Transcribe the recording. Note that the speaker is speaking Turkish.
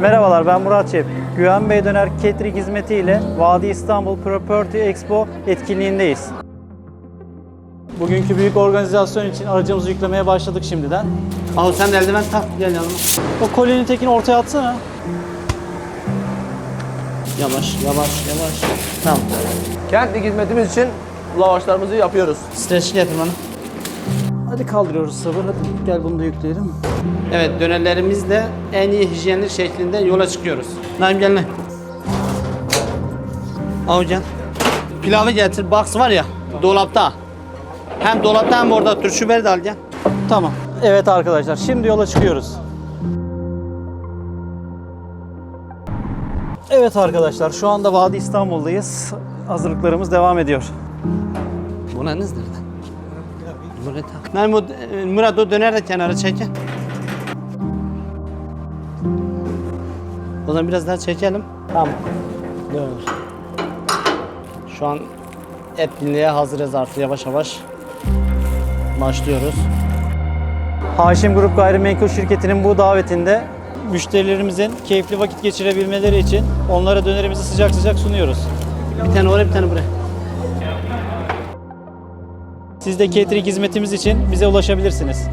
Merhabalar ben Murat Çep. Güven Bey Döner Catering hizmeti ile Vadi İstanbul Property Expo etkinliğindeyiz. Bugünkü büyük organizasyon için aracımızı yüklemeye başladık şimdiden. Al sen de eldiven tak gel yanıma. O kolyenin tekini ortaya atsana. Yavaş yavaş yavaş. Tamam. Kentlik hizmetimiz için lavaşlarımızı yapıyoruz. Streç getir bana. Hadi kaldırıyoruz sabır. Hadi gel bunu da yükleyelim. Evet dönerlerimizle en iyi hijyenli şeklinde yola çıkıyoruz. Naim gel lan. Avucan. Pilavı getir. Box var ya dolapta. Hem dolapta hem orada turşu ver de al gel. Tamam. Evet arkadaşlar şimdi yola çıkıyoruz. Evet arkadaşlar şu anda Vadi İstanbul'dayız. Hazırlıklarımız devam ediyor. Buranız nerede? Naim o, e, Murat o döner de kenara çekin. O zaman biraz daha çekelim. Tamam. Dur. Şu an etkinliğe hazırız artık yavaş yavaş. Başlıyoruz. Haşim Grup Gayrimenkul Şirketi'nin bu davetinde müşterilerimizin keyifli vakit geçirebilmeleri için onlara dönerimizi sıcak sıcak sunuyoruz. Bir tane oraya bir tane buraya. Siz de catering hizmetimiz için bize ulaşabilirsiniz.